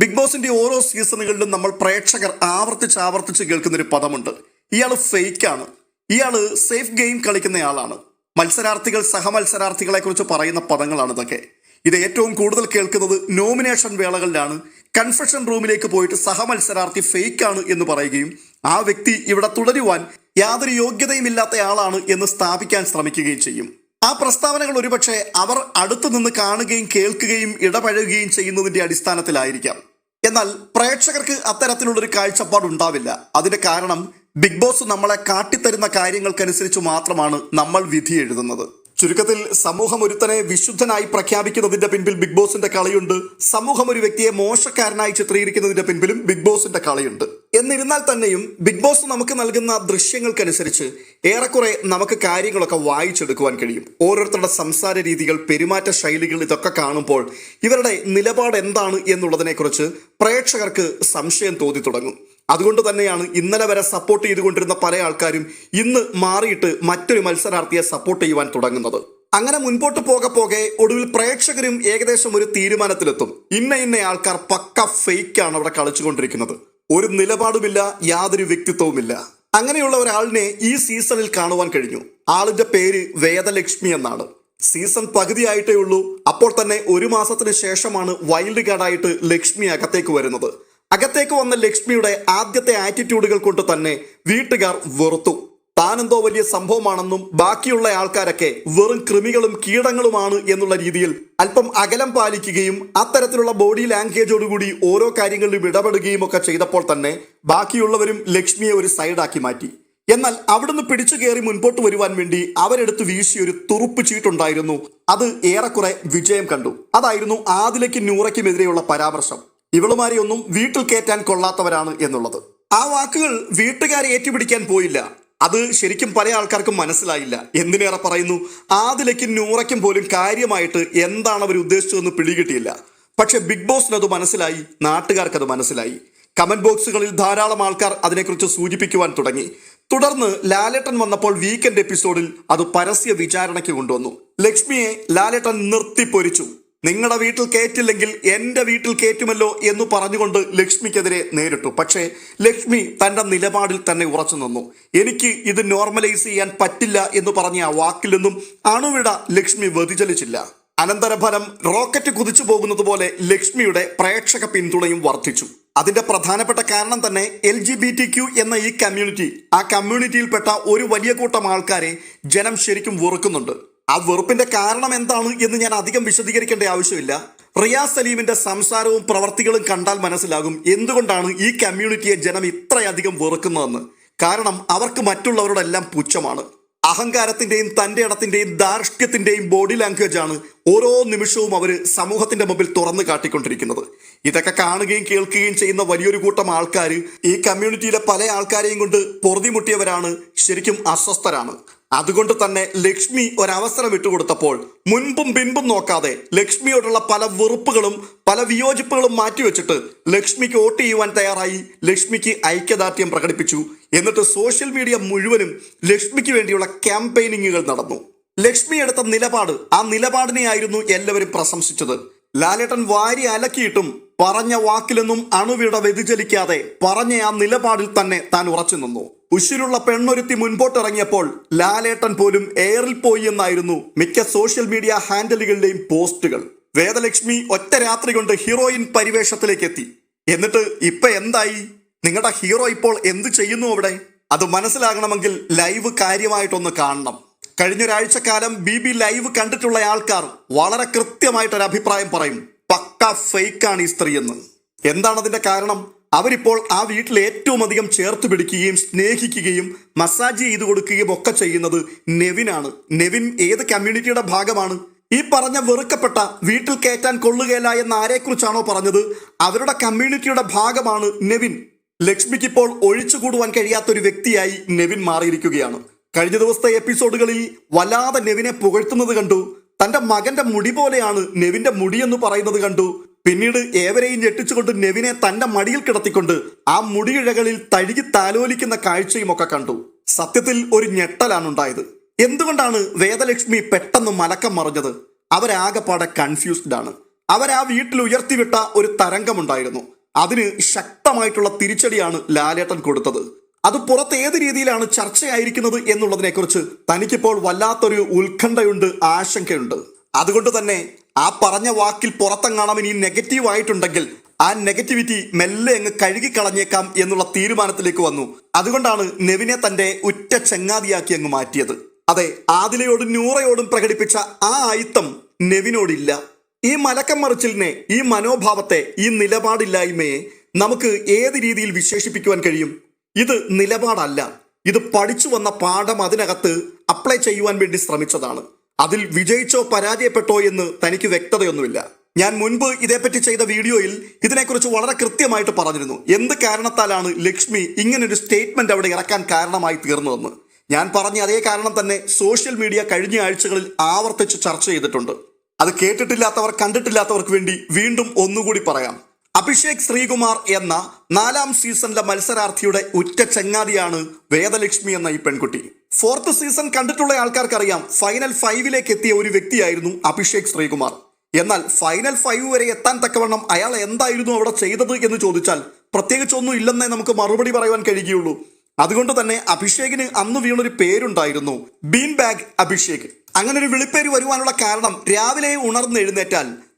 Big ബോസിന്റെ ഓരോ സീസണുകളിലും നമ്മൾ പ്രേക്ഷകർ ആവർത്തിച്ച് ആവർത്തിച്ച് കേൾക്കുന്ന ഒരു പദമുണ്ട്. ഇയാൾ ഫേക്കാണ്. ഇയാൾ സേഫ് ഗെയിം കളിക്കുന്നയാളാണ്. മത്സരാർത്ഥികൾ സഹമത്സരാർത്ഥികളെ കുറിച്ച് പറയുന്ന പദങ്ങളാണ് ഇതൊക്കെ ഇത് ഏറ്റവും കൂടുതൽ കേൾക്കുന്നത് നോമിനേഷൻ വേളകളിലാണ്. കൺഫെഷൻ റൂമിലേക്ക് പോയിട്ട് സഹമത്സരാർത്ഥി ഫേക്കാണ് എന്ന് പറയുകയും ആ വ്യക്തി ഇവിടെ തുടരുവാൻ യാതൊരു യോഗ്യതയുമില്ലാത്തയാളാണ് എന്ന് സ്ഥാപിക്കാൻ ശ്രമിക്കുകയും ചെയ്യും. ആ പ്രസ്താവനകൾ ഒരുപക്ഷെ അവർ അടുത്തു നിന്ന് കാണുകയും കേൾക്കുകയും ഇടപഴകുകയും ചെയ്യുന്നതിന്റെ അടിസ്ഥാനത്തിലായിരിക്കാം. എന്നാൽ പ്രേക്ഷകർക്ക് അത്തരത്തിലുള്ളൊരു കാഴ്ചപ്പാട് ഉണ്ടാവില്ല അതിന്റെ കാരണം ബിഗ് ബോസ് നമ്മളെ കാട്ടിത്തരുന്ന കാര്യങ്ങൾക്കനുസരിച്ച് മാത്രമാണ് നമ്മൾ വിധി എഴുതുന്നത്. ചുരുക്കത്തിൽ സമൂഹം ഒരുത്തനെ വിശുദ്ധനായി പ്രഖ്യാപിക്കുന്നതിന്റെ പിൻപിൽ ബിഗ് ബോസിന്റെ കളിയുണ്ട്. സമൂഹം ഒരു വ്യക്തിയെ മോശക്കാരനായി ചിത്രീകരിക്കുന്നതിന്റെ പിൻപിലും ബിഗ് ബോസിന്റെ കളിയുണ്ട്. എന്നിരുന്നാൽ തന്നെയും ബിഗ് ബോസ് നമുക്ക് നൽകുന്ന ദൃശ്യങ്ങൾക്കനുസരിച്ച് ഏറെക്കുറെ നമുക്ക് കാര്യങ്ങളൊക്കെ വായിച്ചെടുക്കുവാൻ കഴിയും. ഓരോരുത്തരുടെ സംസാര രീതികൾ പെരുമാറ്റ ശൈലികൾ ഇതൊക്കെ കാണുമ്പോൾ ഇവരുടെ നിലപാട് എന്താണ് എന്നുള്ളതിനെക്കുറിച്ച് പ്രേക്ഷകർക്ക് സംശയം തോന്നി തുടങ്ങും. അതുകൊണ്ട് തന്നെയാണ് ഇന്നലെ വരെ സപ്പോർട്ട് ചെയ്തുകൊണ്ടിരുന്ന പല ആൾക്കാരും ഇന്ന് മാറിയിട്ട് മറ്റൊരു മത്സരാർത്ഥിയെ സപ്പോർട്ട് ചെയ്യുവാൻ തുടങ്ങുന്നത്. അങ്ങനെ മുൻപോട്ട് പോകെ പോകെ ഒടുവിൽ പ്രേക്ഷകരും ഏകദേശം ഒരു തീരുമാനത്തിലെത്തും. ഇന്ന ഇന്ന ആൾക്കാർ പക്ക ഫേക്കാണ് അവിടെ കളിച്ചുകൊണ്ടിരിക്കുന്നത്. ഒരു നിലപാടുമില്ല യാതൊരു വ്യക്തിത്വവുമില്ല. അങ്ങനെയുള്ള ഒരാളിനെ ഈ സീസണിൽ കാണുവാൻ കഴിഞ്ഞു. ആളിന്റെ പേര് വേദലക്ഷ്മി എന്നാണ്. സീസൺ പകുതിയായിട്ടേ ഉള്ളൂ. അപ്പോൾ തന്നെ ഒരു മാസത്തിന് ശേഷമാണ് വൈൽഡ് കാർഡായിട്ട് ലക്ഷ്മി അകത്തേക്ക് വരുന്നത്. അകത്തേക്ക് വന്ന ലക്ഷ്മിയുടെ ആദ്യത്തെ ആറ്റിറ്റ്യൂഡുകൾ കൊണ്ട് തന്നെ വീട്ടുകാർ വെറുത്തു. താനെന്തോ വലിയ സംഭവമാണെന്നും ബാക്കിയുള്ള ആൾക്കാരൊക്കെ വെറും കൃമികളും കീടങ്ങളുമാണ് എന്നുള്ള രീതിയിൽ അല്പം അകലം പാലിക്കുകയും അത്തരത്തിലുള്ള ബോഡി ലാംഗ്വേജോടുകൂടി ഓരോ കാര്യങ്ങളിലും ഇടപെടുകയും ഒക്കെ ചെയ്തപ്പോൾ തന്നെ ബാക്കിയുള്ളവരും ലക്ഷ്മിയെ ഒരു സൈഡാക്കി മാറ്റി. എന്നാൽ അവിടുന്ന് പിടിച്ചു കയറി മുൻപോട്ട് വരുവാൻ വേണ്ടി അവരെടുത്ത് വീശിയ ഒരു തുറുപ്പ് ചീട്ടുണ്ടായിരുന്നു. അത് ഏറെക്കുറെ വിജയം കണ്ടു. അതായിരുന്നു ആദിലയ്ക്കും നൂറയ്ക്കുമെതിരെയുള്ള പരാമർശം. ഇവളുമാരെയൊന്നും വീട്ടിൽ കയറ്റാൻ കൊള്ളാത്തവരാണ് എന്നുള്ളത്. ആ വാക്കുകൾ വീട്ടുകാരെ ഏറ്റുപിടിക്കാൻ പോയില്ല. അത് ശരിക്കും പല ആൾക്കാർക്കും മനസ്സിലായില്ല. എന്തിനേറെ പറയുന്നു? ആദിലയ്ക്കും നൂറയ്ക്കും പോലും കാര്യമായിട്ട് എന്താണ് അവർ ഉദ്ദേശിച്ചതെന്ന് പിടികിട്ടിയില്ല. പക്ഷെ ബിഗ് ബോസിന് അത് മനസ്സിലായി നാട്ടുകാർക്ക് അത് മനസ്സിലായി. കമന്റ് ബോക്സുകളിൽ ധാരാളം ആൾക്കാർ അതിനെക്കുറിച്ച് സൂചിപ്പിക്കുവാൻ തുടങ്ങി. തുടർന്ന് ലാലേട്ടൻ വന്നപ്പോൾ വീക്കെൻഡ് എപ്പിസോഡിൽ അത് പരസ്യ വിചാരണയ്ക്ക് കൊണ്ടുവന്നു. ലക്ഷ്മിയെ ലാലേട്ടൻ നിർത്തിപ്പൊരിച്ചു. നിങ്ങളുടെ വീട്ടിൽ കയറ്റില്ലെങ്കിൽ എന്റെ വീട്ടിൽ കയറ്റുമല്ലോ എന്ന് പറഞ്ഞുകൊണ്ട് ലക്ഷ്മിക്കെതിരെ നേരിട്ടു. പക്ഷേ ലക്ഷ്മി തന്റെ നിലപാടിൽ തന്നെ ഉറച്ചു നിന്നു. എനിക്ക് ഇത് നോർമലൈസ് ചെയ്യാൻ പറ്റില്ല എന്ന് പറഞ്ഞ ആ വാക്കിൽ നിന്നും അണുവിട ലക്ഷ്മി വ്യതിചലിച്ചില്ല. അനന്തരഫലം റോക്കറ്റ് കുതിച്ചു പോകുന്നത് പോലെ ലക്ഷ്മിയുടെ പ്രേക്ഷക പിന്തുണയും വർദ്ധിച്ചു. അതിന്റെ പ്രധാനപ്പെട്ട കാരണം തന്നെ L G B T Q എന്ന ഈ കമ്മ്യൂണിറ്റി ആ കമ്മ്യൂണിറ്റിയിൽപ്പെട്ട ഒരു വലിയ കൂട്ടം ആൾക്കാരെ ജനം ശരിക്കും വെറുക്കുന്നുണ്ട്. ആ വെറുപ്പിന്റെ കാരണം എന്താണ് എന്ന് ഞാൻ അധികം വിശദീകരിക്കേണ്ട ആവശ്യമില്ല. റിയാസ് സലീമിന്റെ സംസാരവും പ്രവർത്തികളും കണ്ടാൽ മനസ്സിലാകും എന്തുകൊണ്ടാണ് ഈ കമ്മ്യൂണിറ്റിയെ ജനം ഇത്രയധികം വെറുക്കുന്നതെന്ന്. കാരണം അവർക്ക് മറ്റുള്ളവരോടെല്ലാം പുച്ഛമാണ്. അഹങ്കാരത്തിന്റെയും തന്റെ ഇടത്തിന്റെയും ധാർഷ്ട്യത്തിന്റെയും ബോഡി ലാംഗ്വേജ് ആണ് ഓരോ നിമിഷവും അവർ സമൂഹത്തിന്റെ മുമ്പിൽ തുറന്നു കാട്ടിക്കൊണ്ടിരിക്കുന്നത്. ഇതൊക്കെ കാണുകയും കേൾക്കുകയും ചെയ്യുന്ന വലിയൊരു കൂട്ടം ആൾക്കാർ ഈ കമ്മ്യൂണിറ്റിയിലെ പല ആൾക്കാരെയും കൊണ്ട് പൊറുതിമുട്ടിയവരാണ് ശരിക്കും അസ്വസ്ഥരാണ്. അതുകൊണ്ട് തന്നെ ലക്ഷ്മി ഒരവസരം ഇട്ടുകൊടുത്തപ്പോൾ മുൻപും പിൻപും നോക്കാതെ ലക്ഷ്മിയോടുള്ള പല വെറുപ്പുകളും പല വിയോജിപ്പുകളും മാറ്റിവെച്ചിട്ട് ലക്ഷ്മിക്ക് വോട്ട് ചെയ്യുവാൻ തയ്യാറായി. ലക്ഷ്മിക്ക് ഐക്യദാർഢ്യം പ്രകടിപ്പിച്ചു. എന്നിട്ട് സോഷ്യൽ മീഡിയ മുഴുവനും ലക്ഷ്മിക്ക് വേണ്ടിയുള്ള ക്യാമ്പയിനിങ്ങുകൾ നടന്നു. ലക്ഷ്മി എടുത്ത നിലപാട് ആ നിലപാടിനെയായിരുന്നു എല്ലാവരും പ്രശംസിച്ചത്. ലാലേട്ടൻ വാരി അലക്കിയിട്ടും പറഞ്ഞ വാക്കിലൊന്നും അണുവിട വ്യതിചലിക്കാതെ പറഞ്ഞ ആ നിലപാടിൽ തന്നെ താൻ ഉറച്ചു നിന്നു ഉശിരുള്ള പെണ്ണൊരുത്തി മുൻപോട്ടിറങ്ങിയപ്പോൾ ലാലേട്ടൻ പോലും എയറിൽ പോയി എന്നായിരുന്നു മിക്ക സോഷ്യൽ മീഡിയ ഹാൻഡലുകളുടെയും പോസ്റ്റുകൾ. വേദലക്ഷ്മി ഒറ്റ രാത്രി കൊണ്ട് ഹീറോയിൻ പരിവേഷത്തിലേക്ക് എത്തി എന്നിട്ട് ഇപ്പൊ എന്തായി? നിങ്ങളുടെ ഹീറോ ഇപ്പോൾ എന്ത് ചെയ്യുന്നു അവിടെ? അത് മനസ്സിലാകണമെങ്കിൽ ലൈവ് കാര്യമായിട്ടൊന്ന് കാണണം. കഴിഞ്ഞൊരാഴ്ചക്കാലം ബി ബി ലൈവ് കണ്ടിട്ടുള്ള ആൾക്കാർ വളരെ കൃത്യമായിട്ടൊരു അഭിപ്രായം പറയും. പക്ക ഫേക്കാണ് ഈ സ്ത്രീ എന്ന്. എന്താണ് അതിന്റെ കാരണം? അവരിപ്പോൾ ആ വീട്ടിൽ ഏറ്റവും അധികം ചേർത്ത് പിടിക്കുകയും സ്നേഹിക്കുകയും മസാജ് ചെയ്തു കൊടുക്കുകയും ഒക്കെ ചെയ്യുന്നത് നെവിനാണ്. നെവിൻ ഏത് കമ്മ്യൂണിറ്റിയുടെ ഭാഗമാണ്? ഈ പറഞ്ഞ വെറുക്കപ്പെട്ട വീട്ടിൽ കയറ്റാൻ കൊള്ളുകയില്ല എന്ന ആരെക്കുറിച്ചാണോ പറഞ്ഞത്? അവരുടെ കമ്മ്യൂണിറ്റിയുടെ ഭാഗമാണ് നെവിൻ. ലക്ഷ്മിക്ക് ഇപ്പോൾ ഒഴിച്ചുകൂടുവാൻ കഴിയാത്ത ഒരു വ്യക്തിയായി നെവിൻ മാറിയിരിക്കുകയാണ്. കഴിഞ്ഞ ദിവസത്തെ എപ്പിസോഡുകളിൽ വല്ലാതെ നെവിനെ പുകഴ്ത്തുന്നത് കണ്ടു. തന്റെ മകന്റെ മുടി പോലെയാണ് നെവിന്റെ മുടി എന്ന് പറയുന്നത് കണ്ടു. പിന്നീട് ഏവരെയും ഞെട്ടിച്ചുകൊണ്ട് നെവിനെ തന്റെ മടിയിൽ കിടത്തിക്കൊണ്ട് ആ മുടിയിഴകളിൽ തഴുകി താലോലിക്കുന്ന കാഴ്ചയും ഒക്കെ കണ്ടു. സത്യത്തിൽ ഒരു ഞെട്ടലാണ് ഉണ്ടായത്. എന്തുകൊണ്ടാണ് വേദലക്ഷ്മി പെട്ടെന്ന് മലക്കം മറിഞ്ഞത്? അവരാകെപ്പാടെ കൺഫ്യൂസ്ഡ് ആണ്. അവർ ആ വീട്ടിൽ ഉയർത്തിവിട്ട ഒരു തരംഗമുണ്ടായിരുന്നു. അതിന് ശക്തമായിട്ടുള്ള തിരിച്ചടിയാണ് ലാലേട്ടൻ കൊടുത്തത്. അത് പുറത്ത് ഏത് രീതിയിലാണ് ചർച്ചയായിരിക്കുന്നത് എന്നുള്ളതിനെക്കുറിച്ച് തനിക്കിപ്പോൾ വല്ലാത്തൊരു ഉത്കണ്ഠയുണ്ട് ആശങ്കയുണ്ട്. അതുകൊണ്ട് തന്നെ ആ പറഞ്ഞ വാക്കിൽ പുറത്തെങ്ങാണം ഇനി നെഗറ്റീവ് ആയിട്ടുണ്ടെങ്കിൽ ആ നെഗറ്റിവിറ്റി മെല്ലെ അങ്ങ് കഴുകിക്കളഞ്ഞേക്കാം എന്നുള്ള തീരുമാനത്തിലേക്ക് വന്നു. അതുകൊണ്ടാണ് നെവിനെ തന്റെ ഉറ്റ ചങ്ങാതിയാക്കി അങ്ങ് മാറ്റിയത്. അതെ ആദിലയോടും നൂറയോടും പ്രകടിപ്പിച്ച ആ ആയിത്തം നെവിനോടില്ല. ഈ മലക്കം മറിച്ചിലിനെ ഈ മനോഭാവത്തെ ഈ നിലപാടില്ലായ്മയെ നമുക്ക് ഏത് രീതിയിൽ വിശേഷിപ്പിക്കുവാൻ കഴിയും? ഇത് നിലപാടല്ല. ഇത് പഠിച്ചു വന്ന പാഠം അതിനകത്ത് അപ്ലൈ ചെയ്യുവാൻ വേണ്ടി ശ്രമിച്ചതാണ്. അതിൽ വിജയിച്ചോ പരാജയപ്പെട്ടോ എന്ന് തനിക്ക് വ്യക്തതയൊന്നുമില്ല. ഞാൻ മുൻപ് ഇതേപ്പറ്റി ചെയ്ത വീഡിയോയിൽ ഇതിനെക്കുറിച്ച് വളരെ കൃത്യമായിട്ട് പറഞ്ഞിരുന്നു. എന്ത് കാരണത്താലാണ് ലക്ഷ്മി ഇങ്ങനൊരു സ്റ്റേറ്റ്മെന്റ് അവിടെ ഇറക്കാൻ കാരണമായി തീർന്നതെന്ന്. ഞാൻ പറഞ്ഞ അതേ കാരണം തന്നെ സോഷ്യൽ മീഡിയ കഴിഞ്ഞ ആഴ്ചകളിൽ ആവർത്തിച്ച് ചർച്ച ചെയ്തിട്ടുണ്ട്. അത് കേട്ടിട്ടില്ലാത്തവർ കണ്ടിട്ടില്ലാത്തവർക്ക് വേണ്ടി വീണ്ടും ഒന്നുകൂടി പറയാം. അഭിഷേക് ശ്രീകുമാർ എന്ന നാലാം സീസണിലെ മത്സരാർത്ഥിയുടെ ഉറ്റ ചങ്ങാതിയാണ് വേദലക്ഷ്മി എന്ന ഈ പെൺകുട്ടി. ഫോർത്ത് സീസൺ കണ്ടിട്ടുള്ള ആൾക്കാർക്കറിയാം. ഫൈനൽ ഫൈവിലേക്ക് എത്തിയ ഒരു വ്യക്തിയായിരുന്നു അഭിഷേക് ശ്രീകുമാർ. എന്നാൽ ഫൈനൽ ഫൈവ് വരെ എത്താൻ തക്കവണ്ണം അയാൾ എന്തായിരുന്നു അവിടെ ചെയ്തത് എന്ന് ചോദിച്ചാൽ പ്രത്യേകിച്ച് ഒന്നും ഇല്ലെന്നേ നമുക്ക് മറുപടി പറയുവാൻ കഴിയുകയുള്ളൂ. അതുകൊണ്ട് തന്നെ അഭിഷേകിന് അന്ന് വീണൊരു പേരുണ്ടായിരുന്നു. Bean bag Abhishek. അങ്ങനെ ഒരു വിളിപ്പേര് വരുവാനുള്ള കാരണം രാവിലെ ഉണർന്ന്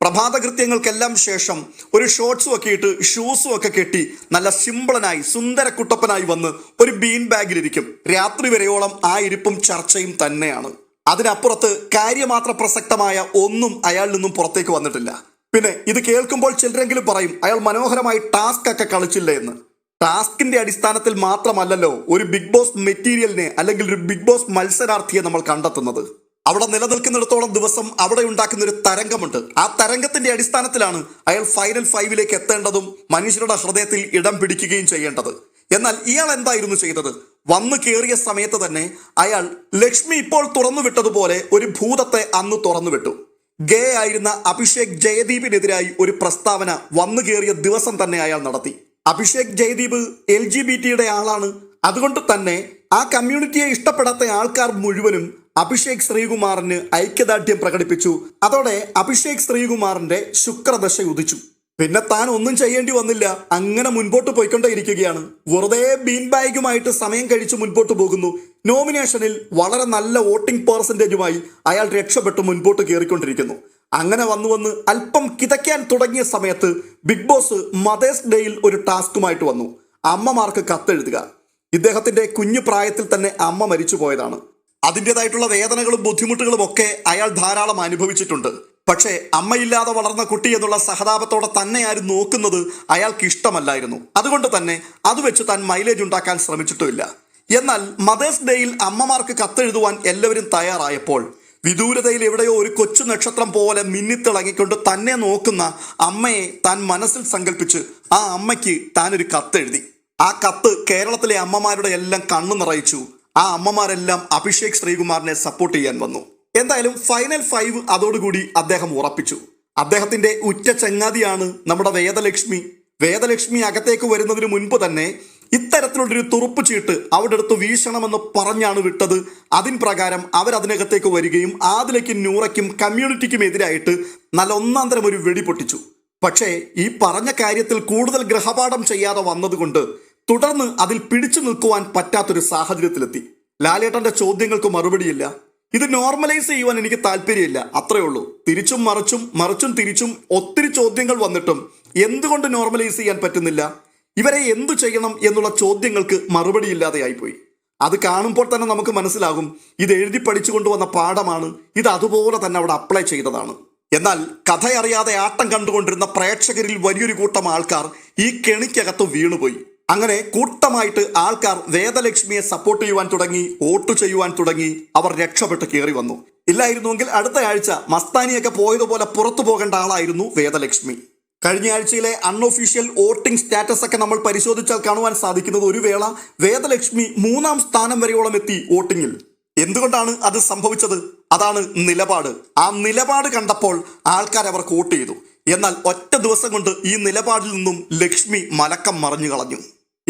എഴുന്നേറ്റാൽ പ്രഭാത കൃത്യങ്ങൾക്കെല്ലാം ശേഷം ഒരു ഷോർട്സും ഒക്കെ ഇട്ട് ഷൂസും ഒക്കെ കെട്ടി നല്ല സിമ്പിളനായി സുന്ദര കുട്ടപ്പനായി വന്ന് ഒരു ബീൻ ബാഗിലിരിക്കും രാത്രി വരെയോളം ആ ഇരിപ്പും ചർച്ചയും തന്നെയാണ്. അതിനപ്പുറത്ത് കാര്യമാത്ര പ്രസക്തമായ ഒന്നും അയാളിൽ നിന്നും പുറത്തേക്ക് വന്നിട്ടില്ല. പിന്നെ ഇത് കേൾക്കുമ്പോൾ ചിലരെങ്കിലും പറയും അയാൾ മനോഹരമായി ടാസ്ക് ഒക്കെ കളിച്ചില്ല എന്ന്. ടാസ്കിന്റെ അടിസ്ഥാനത്തിൽ മാത്രമല്ലല്ലോ ഒരു ബിഗ് ബോസ് മെറ്റീരിയലിനെ അല്ലെങ്കിൽ ഒരു ബിഗ് ബോസ് മത്സരാർത്ഥിയെ നമ്മൾ കണ്ടെത്തുന്നത്. അവിടെ നിലനിൽക്കുന്നിടത്തോളം ദിവസം അവിടെ ഉണ്ടാക്കുന്ന ഒരു തരംഗമുണ്ട്. ആ തരംഗത്തിന്റെ അടിസ്ഥാനത്തിലാണ് അയാൾ ഫൈനൽ ഫൈവിലേക്ക് എത്തേണ്ടതും മനുഷ്യരുടെ ഹൃദയത്തിൽ ഇടം പിടിക്കുകയും ചെയ്യേണ്ടത്. എന്നാൽ ഇയാൾ എന്തായിരുന്നു ചെയ്തത്? വന്നു കയറിയ സമയത്ത് തന്നെ അയാൾ ലക്ഷ്മി ഇപ്പോൾ തുറന്നു വിട്ടതുപോലെ ഒരു ഭൂതത്തെ അന്ന് തുറന്നു വിട്ടു. ഗേ ആയിരുന്ന അഭിഷേക് ജയദീപിനെതിരായി ഒരു പ്രസ്താവന വന്നു കയറിയ ദിവസം തന്നെ അയാൾ നടത്തി. Abhishek Jayadeep L G B ടിയുടെ ആളാണ്. അതുകൊണ്ട് തന്നെ ആ കമ്മ്യൂണിറ്റിയെ ഇഷ്ടപ്പെടാത്ത ആൾക്കാർ മുഴുവനും അഭിഷേക് ശ്രീകുമാറിന് ഐക്യദാർഢ്യം പ്രകടിപ്പിച്ചു. അതോടെ അഭിഷേക് ശ്രീകുമാറിന്റെ ശുക്രദശ ഉദിച്ചു. പിന്നെ താൻ ഒന്നും ചെയ്യേണ്ടി വന്നില്ല. അങ്ങനെ മുൻപോട്ട് പോയിക്കൊണ്ടേയിരിക്കുകയാണ്. വെറുതെ ബീൻ ബാഗുമായിട്ട് സമയം കഴിച്ച് മുൻപോട്ട് പോകുന്നു. നോമിനേഷനിൽ വളരെ നല്ല വോട്ടിംഗ് പെർസെന്റേജുമായി അയാൾ രക്ഷപ്പെട്ട് മുൻപോട്ട് കയറിക്കൊണ്ടിരിക്കുന്നു. അങ്ങനെ വന്നു വന്ന് അല്പം കിതയ്ക്കാൻ തുടങ്ങിയ സമയത്ത് ബിഗ് ബോസ് മദേഴ്സ് ഡേയിൽ ഒരു ടാസ്കുമായിട്ട് വന്നു. അമ്മമാർക്ക് കത്തെഴുതുക. ഇദ്ദേഹത്തിന്റെ കുഞ്ഞു പ്രായത്തിൽ തന്നെ അമ്മ മരിച്ചു പോയതാണ് അതിന്റെതായിട്ടുള്ള വേദനകളും ബുദ്ധിമുട്ടുകളും ഒക്കെ അയാൾ ധാരാളം അനുഭവിച്ചിട്ടുണ്ട്. പക്ഷേ അമ്മയില്ലാതെ വളർന്ന കുട്ടി എന്നുള്ള സഹതാപത്തോടെ തന്നെ ആരും നോക്കുന്നത് അയാൾക്ക് ഇഷ്ടമല്ലായിരുന്നു. അതുകൊണ്ട് തന്നെ അത് വെച്ച് താൻ മൈലേജ് ഉണ്ടാക്കാൻ ശ്രമിച്ചിട്ടുമില്ല. എന്നാൽ മദേഴ്സ് ഡേയിൽ അമ്മമാർക്ക് കത്തെഴുതുവാൻ എല്ലാവരും തയ്യാറായപ്പോൾ വിദൂരതയിൽ എവിടെയോ ഒരു കൊച്ചു നക്ഷത്രം പോലെ മിന്നിത്തിളങ്ങിക്കൊണ്ട് തന്നെ നോക്കുന്ന അമ്മയെ താൻ മനസ്സിൽ സങ്കല്പിച്ച് ആ അമ്മയ്ക്ക് താനൊരു കത്തെഴുതി. ആ കത്ത് കേരളത്തിലെ അമ്മമാരുടെ എല്ലാം കണ്ണു നിറയിച്ചു ആ അമ്മമാരെല്ലാം അഭിഷേക് ശ്രീകുമാറിനെ സപ്പോർട്ട് ചെയ്യാൻ വന്നു. എന്തായാലും ഫൈനൽ ഫൈവ് അതോടുകൂടി അദ്ദേഹം ഉറപ്പിച്ചു. അദ്ദേഹത്തിന്റെ ഉറ്റ ചങ്ങാതിയാണ് നമ്മുടെ വേദലക്ഷ്മി. വേദലക്ഷ്മി അകത്തേക്ക് വരുന്നതിന് മുൻപ് തന്നെ ഇത്തരത്തിലുള്ളൊരു തുറുപ്പ് ചീട്ട് അവിടെ അടുത്ത് വീശണമെന്ന് പറഞ്ഞാണ് വിട്ടത്. അതിൻ പ്രകാരം അവരതിനകത്തേക്ക് വരികയും ആദിലേക്കും നൂറയ്ക്കും കമ്മ്യൂണിറ്റിക്കും എതിരായിട്ട് നല്ല ഒന്നാം തരം ഒരു വെടി പൊട്ടിച്ചു. പക്ഷേ ഈ പറഞ്ഞ കാര്യത്തിൽ കൂടുതൽ ഗ്രഹപാഠം ചെയ്യാതെ വന്നതുകൊണ്ട് തുടർന്ന് അതിൽ പിടിച്ചു നിൽക്കുവാൻ പറ്റാത്തൊരു സാഹചര്യത്തിലെത്തി. ലാലേട്ടന്റെ ചോദ്യങ്ങൾക്ക് മറുപടിയില്ല. ഇത് നോർമലൈസ് ചെയ്യുവാൻ എനിക്ക് താല്പര്യമില്ല. അത്രേ ഉള്ളൂ. തിരിച്ചും മറിച്ചും മറിച്ചും തിരിച്ചും ഒത്തിരി ചോദ്യങ്ങൾ വന്നിട്ടും എന്തുകൊണ്ട് നോർമലൈസ് ചെയ്യാൻ പറ്റുന്നില്ല? ഇവരെ എന്തു ചെയ്യണം എന്നുള്ള ചോദ്യങ്ങൾക്ക് മറുപടിയില്ലാതെയായിപ്പോയി അത് കാണുമ്പോൾ തന്നെ നമുക്ക് മനസ്സിലാകും ഇത് എഴുതി പഠിച്ചു കൊണ്ടുവന്ന പാഠമാണ്. ഇത് അതുപോലെ തന്നെ അവിടെ അപ്ലൈ ചെയ്തതാണ്. എന്നാൽ കഥയറിയാതെ ആട്ടം കണ്ടുകൊണ്ടിരുന്ന പ്രേക്ഷകരിൽ വലിയൊരു കൂട്ടം ആൾക്കാർ ഈ കെണിക്കകത്ത് വീണുപോയി. അങ്ങനെ കൂട്ടമായിട്ട് ആൾക്കാർ വേദലക്ഷ്മിയെ സപ്പോർട്ട് ചെയ്യുവാൻ തുടങ്ങി വോട്ട് ചെയ്യുവാൻ തുടങ്ങി അവർ രക്ഷപ്പെട്ട് കയറി വന്നു. ഇല്ലായിരുന്നുവെങ്കിൽ അടുത്ത ആഴ്ച മസ്താനിയൊക്കെ പോയതുപോലെ പുറത്തു പോകേണ്ട ആളായിരുന്നു വേദലക്ഷ്മി. കഴിഞ്ഞ ആഴ്ചയിലെ അൺഒഫീഷ്യൽ വോട്ടിംഗ് സ്റ്റാറ്റസ് ഒക്കെ നമ്മൾ പരിശോധിച്ചാൽ കാണുവാൻ സാധിക്കുന്നത് ഒരു വേള വേദലക്ഷ്മി മൂന്നാം സ്ഥാനം വരെയോളം എത്തി വോട്ടിങ്ങിൽ. എന്തുകൊണ്ടാണ് അത് സംഭവിച്ചത്? അതാണ് നിലപാട്. ആ നിലപാട് കണ്ടപ്പോൾ ആൾക്കാർ അവർക്ക് വോട്ട് ചെയ്തു. എന്നാൽ ഒറ്റ ദിവസം കൊണ്ട് ഈ നിലപാടിൽ നിന്നും ലക്ഷ്മി മലക്കം മറിഞ്ഞു കളഞ്ഞു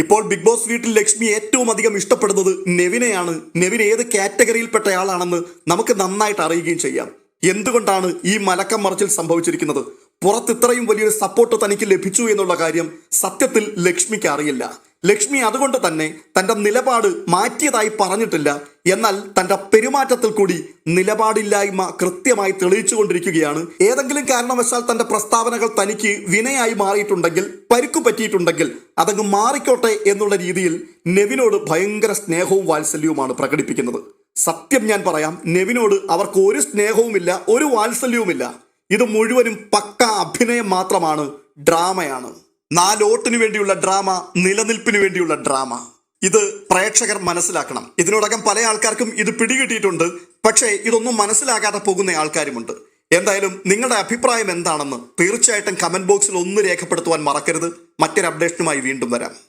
ഇപ്പോൾ ബിഗ് ബോസ് വീട്ടിൽ ലക്ഷ്മി ഏറ്റവും അധികം ഇഷ്ടപ്പെടുന്നത് നെവിനെയാണ്. നെവിൻ ഏത് കാറ്റഗറിയിൽപ്പെട്ട ആളാണെന്ന് നമുക്ക് നന്നായിട്ട് അറിയുകയും ചെയ്യാം. എന്തുകൊണ്ടാണ് ഈ മലക്കം മറിച്ചിൽ സംഭവിച്ചിരിക്കുന്നത്? പുറത്ത് ഇത്രയും വലിയൊരു സപ്പോർട്ട് തനിക്ക് ലഭിച്ചു എന്നുള്ള കാര്യം സത്യത്തിൽ ലക്ഷ്മിക്ക് അറിയില്ല. ലക്ഷ്മി അതുകൊണ്ട് തന്നെ തന്റെ നിലപാട് മാറ്റിയതായി പറഞ്ഞിട്ടില്ല. എന്നാൽ തന്റെ പെരുമാറ്റത്തിൽ കൂടി നിലപാടില്ലായ്മ കൃത്യമായി തെളിയിച്ചുകൊണ്ടിരിക്കുകയാണ്. ഏതെങ്കിലും കാരണവശാൽ തന്റെ പ്രസ്താവനകൾ തനിക്ക് വിനയായി മാറിയിട്ടുണ്ടെങ്കിൽ പരുക്കു പറ്റിയിട്ടുണ്ടെങ്കിൽ അതങ്ങ് മാറിക്കോട്ടെ എന്നുള്ള രീതിയിൽ നെവിനോട് ഭയങ്കര സ്നേഹവും വാത്സല്യവുമാണ് പ്രകടിപ്പിക്കുന്നത്. സത്യം ഞാൻ പറയാം നെവിനോട് അവർക്ക് ഒരു സ്നേഹവുമില്ല ഒരു വാത്സല്യവുമില്ല. ഇത് മുഴുവനും പക്ക അഭിനയം മാത്രമാണ് ഡ്രാമയാണ്. നാലോട്ടിനു വേണ്ടിയുള്ള ഡ്രാമ നിലനിൽപ്പിന് വേണ്ടിയുള്ള ഡ്രാമ. ഇത് പ്രേക്ഷകർ മനസ്സിലാക്കണം. ഇതിനോടകം പല ആൾക്കാർക്കും ഇത് പിടികിട്ടിയിട്ടുണ്ട്. പക്ഷേ ഇതൊന്നും മനസ്സിലാകാതെ പോകുന്ന ആൾക്കാരുമുണ്ട്. എന്തായാലും നിങ്ങളുടെ അഭിപ്രായം എന്താണെന്ന് തീർച്ചയായിട്ടും കമന്റ് ബോക്സിൽ ഒന്ന് രേഖപ്പെടുത്തുവാൻ മറക്കരുത്. മറ്റൊരു അപ്ഡേഷനുമായി വീണ്ടും വരാം.